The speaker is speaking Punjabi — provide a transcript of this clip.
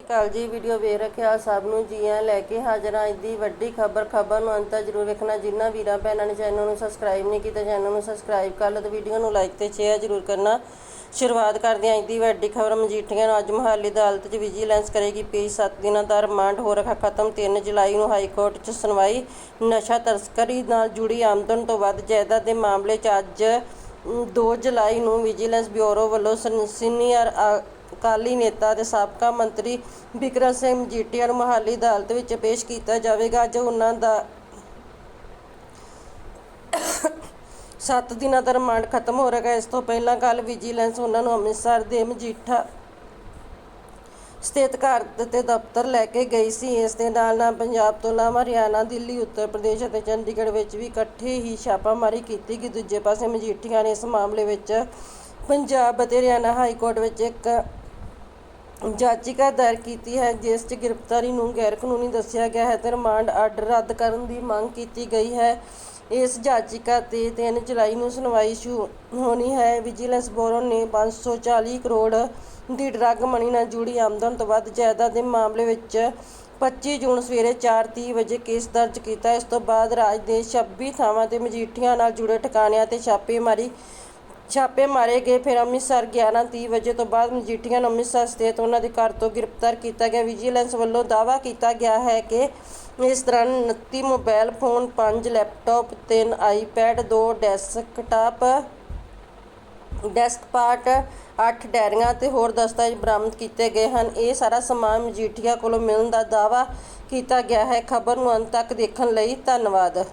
ਕਾਲ ਜੀ ਵੀਡੀਓ ਵੇਖ ਰੱਖਿਆ ਸਭ ਨੂੰ ਜੀਆਂ ਲੈ ਕੇ ਹਾਜ਼ਰ ਹਾਂ। ਅੱਜ ਦੀ ਵੱਡੀ ਖਬਰ ਖਬਰ ਨੂੰ ਅੰਤ ਤੱਕ ਜ਼ਰੂਰ ਵੇਖਣਾ। ਜਿਨ੍ਹਾਂ ਵੀਰਾਂ ਭੈਣਾਂ ਨੇ ਚੈਨਲ ਨੂੰ ਸਬਸਕ੍ਰਾਈਬ ਨਹੀਂ ਕੀਤਾ ਚੈਨਲ ਨੂੰ ਸਬਸਕ੍ਰਾਈਬ ਕਰ ਲਓ ਤੇ ਵੀਡੀਓ ਨੂੰ ਲਾਈਕ ਤੇ ਸ਼ੇਅਰ ਜ਼ਰੂਰ ਕਰਨਾ। ਸ਼ੁਰੂਆਤ ਕਰਦੇ ਹਾਂ ਅੱਜ ਦੀ ਵੱਡੀ ਖਬਰ। ਮਜੀਠੀਆਂ ਨੂੰ ਅੱਜ ਮੁਹਾਲੀ ਅਦਾਲਤ 'ਚ ਵਿਜੀਲੈਂਸ ਕਰੇਗੀ ਪੇਸ਼ 7 ਦਿਨਾਂ ਦਾ ਰਿਮਾਂਡ ਹੋ ਰੱਖਾ ਖਤਮ। 3 ਜੁਲਾਈ ਨੂੰ ਹਾਈ ਕੋਰਟ 'ਚ ਸੁਣਵਾਈ। ਨਸ਼ਾ ਤਸਕਰੀ ਨਾਲ ਜੁੜੀ ਆਮਦਨ ਤੋਂ ਵੱਧ ਜਾਇਦਾਦ ਦੇ ਮਾਮਲੇ 'ਚ ਅੱਜ 2 ਜੁਲਾਈ ਨੂੰ ਵਿਜੀਲੈਂਸ ਬਿਊਰੋ ਵੱਲੋਂ ਸਨ- ਸੀਨੀਅਰ ਅਕਾਲੀ ਨੇਤਾ ਤੇ ਸਾਬਕਾ ਮੰਤਰੀ ਬਿਕਰਮ ਸਿੰਘ ਮਜੀਠੀਆ ਨੂੰ ਮੁਹਾਲੀ ਅਦਾਲਤ ਵਿੱਚ ਪੇਸ਼ ਕੀਤਾ ਜਾਵੇਗਾ। ਅੱਜ ਉਹਨਾਂ ਦਾ 7 ਦਿਨਾਂ ਦਾ ਰਿਮਾਂਡ ਖਤਮ ਹੋ ਰਿਹਾ ਹੈ। ਇਸ ਤੋਂ ਪਹਿਲਾਂ ਕੱਲ ਵਿਜੀਲੈਂਸ ਉਹਨਾਂ ਨੂੰ ਅੰਮ੍ਰਿਤਸਰ ਦੇ ਮਜੀਠਾ ਸਥਿਤ ਘਰ ਤੇ ਦਫ਼ਤਰ ਲੈ ਕੇ ਗਈ ਸੀ। ਇਸ ਦੇ ਨਾਲ ਨਾਲ ਪੰਜਾਬ ਤੋਂ ਇਲਾਵਾ ਹਰਿਆਣਾ, ਦਿੱਲੀ, ਉੱਤਰ ਪ੍ਰਦੇਸ਼ ਅਤੇ ਚੰਡੀਗੜ੍ਹ ਵਿੱਚ ਵੀ ਇਕੱਠੇ ਹੀ ਛਾਪਾਮਾਰੀ ਕੀਤੀ ਗਈ। ਦੂਜੇ ਪਾਸੇ ਮਜੀਠੀਆ ਨੇ ਇਸ ਮਾਮਲੇ ਵਿੱਚ ਪੰਜਾਬ ਅਤੇ ਹਰਿਆਣਾ ਹਾਈ ਕੋਰਟ ਵਿੱਚ ਇੱਕ ਜਾਚਿਕਾ ਦਾਇਰ ਕੀਤੀ ਹੈ, ਜਿਸ 'ਚ ਗ੍ਰਿਫਤਾਰੀ ਨੂੰ ਗੈਰ ਕਾਨੂੰਨੀ ਦੱਸਿਆ ਗਿਆ ਹੈ ਤੇ ਰਿਮਾਂਡ ਆਰਡਰ ਰੱਦ ਕਰਨ ਦੀ ਮੰਗ ਕੀਤੀ ਗਈ ਹੈ। ਇਸ ਜਾਚਿਕਾ ਤੇ 3 ਜੁਲਾਈ ਨੂੰ ਸੁਣਵਾਈ ਸ਼ੁਰੂ ਹੋਣੀ ਹੈ। ਵਿਜੀਲੈਂਸ ਬਿਊਰੋ ਨੇ 540 ਕਰੋੜ ਦੀ ਡਰੱਗ ਮਨੀ ਨਾਲ ਜੁੜੀ ਆਮਦਨ ਤੋਂ ਵੱਧ ਜਾਇਦਾਦ ਦੇ ਮਾਮਲੇ ਵਿੱਚ 25 ਜੂਨ ਸਵੇਰੇ 4:30 ਵਜੇ ਕੇਸ ਦਰਜ ਕੀਤਾ। ਇਸ ਤੋਂ ਬਾਅਦ ਰਾਜ ਦੇ 26 ਥਾਵਾਂ ਤੇ ਮਜੀਠੀਆਂ ਨਾਲ ਜੁੜੇ ਠਿਕਾਣਿਆਂ ਤੇ ਛਾਪੇਮਾਰੀ ਛਾਪੇ ਮਾਰੇ ਗਏ। ਫਿਰ ਅੰਮ੍ਰਿਤਸਰ 11:30 ਵਜੇ ਤੋਂ ਬਾਅਦ ਮਜੀਠੀਆਂ ਨੂੰ ਅੰਮ੍ਰਿਤਸਰ ਸਥਿਤ ਉਹਨਾਂ ਦੇ ਘਰ ਤੋਂ ਗ੍ਰਿਫਤਾਰ ਕੀਤਾ ਗਿਆ। ਵਿਜੀਲੈਂਸ ਵੱਲੋਂ ਦਾਅਵਾ ਕੀਤਾ ਗਿਆ ਹੈ ਕਿ ਇਸ ਦੌਰਾਨ 29 mobile phone 5 laptop 3 iPad 2 desktop, desktop 8 ਡੈਰੀਆਂ ਤੇ ਹੋਰ ਦਸਤਾਵੇਜ਼ ਬਰਾਮਦ ਕੀਤੇ ਗਏ ਹਨ। ਇਹ ਸਾਰਾ ਸਮਾਨ ਮਜੀਠੀਆ ਕੋਲੋਂ ਮਿਲਣ ਦਾ ਦਾਅਵਾ ਕੀਤਾ ਗਿਆ ਹੈ। ਖਬਰ ਨੂੰ ਅੰਤ ਤੱਕ ਦੇਖਣ ਲਈ ਧੰਨਵਾਦ।